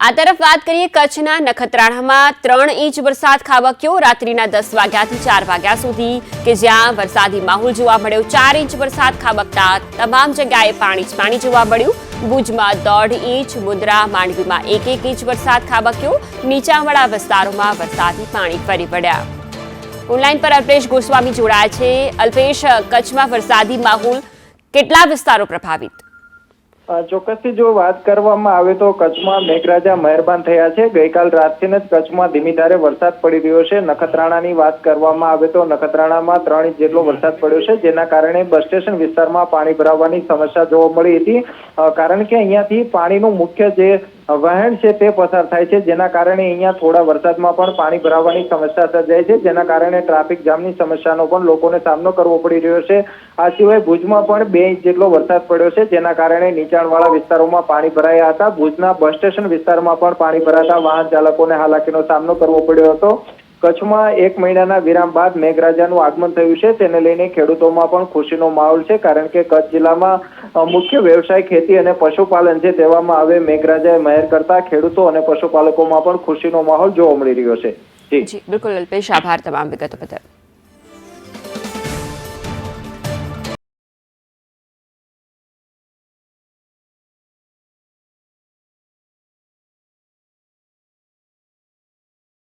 આ તરફ વાત કરીએ કચ્છના નખત્રાણામાં. ત્રણ ઇંચ વરસાદ ખાબક્યો રાત્રિના દસ વાગ્યાથી ચાર વાગ્યા સુધી કે જ્યાં વરસાદી માહોલ જોવા મળ્યો. ચાર ઇંચ વરસાદ ખાબકતા તમામ જગ્યાએ પાણી જ પાણી જોવા મળ્યું. ભુજમાં દોઢ ઇંચ, મુદ્રા, માંડવીમાં એક એક ઇંચ વરસાદ ખાબક્યો. નીચાવાળા વિસ્તારોમાં વરસાદી પાણી ફરી પડ્યા ઓનલાઈન પર અલ્પેશ ગોસ્વામી જોડાયા છે. અલ્પેશ, કચ્છમાં વરસાદી માહોલ કેટલા વિસ્તારો પ્રભાવિત? ચોક્કસથી જો વાત કરવામાં આવે તો કચ્છમાં મેઘરાજા મહેરબાન થયા છે. ગઈકાલ રાતથી જ કચ્છમાં ધીમી ધારે વરસાદ પડી રહ્યો છે. નખત્રાણાની વાત કરવામાં આવે તો નખત્રાણામાં ત્રણ ઇંચ જેટલો વરસાદ પડ્યો છે, જેના કારણે બસ સ્ટેશન વિસ્તારમાં પાણી ભરાવાની સમસ્યા જોવા મળી હતી. કારણ કે અહીંયાથી પાણીનું મુખ્ય જે વહેણ છે તે પસાર થાય છે, જેના કારણે અહીંયા થોડા વરસાદમાં પણ પાણી ભરાવાની સમસ્યા સર્જાય છે, જેના કારણે ટ્રાફિક જામની સમસ્યાનો પણ લોકોને સામનો કરવો પડી રહ્યો છે. આ સિવાય ભુજમાં પણ બે ઇંચ જેટલો વરસાદ પડ્યો છે, જેના કારણે નીચાણવાળા વિસ્તારોમાં પાણી ભરાયા હતા. ભુજના બસ સ્ટેશન વિસ્તારમાં પણ પાણી ભરાતા વાહન ચાલકોને હાલાકીનો સામનો કરવો પડ્યો હતો. કચ્છમાં એક મહિનાના વિરામ બાદ મેઘરાજાનું આગમન થયું છે, તેને લઈને ખેડૂતોમાં પણ ખુશીનો માહોલ છે, કારણ કે કચ્છ જિલ્લામાં મુખ્ય વ્યવસાય ખેતી અને પશુપાલન છે તેવામાં હવે મેઘરાજાએ મહેર કરતા ખેડૂતો અને પશુપાલકોમાં પણ ખુશીનો માહોલ જોવા મળી રહ્યો છે. જી, બિલકુલ, અલ્પેશ, આભાર તમામ વિગતો બદલ.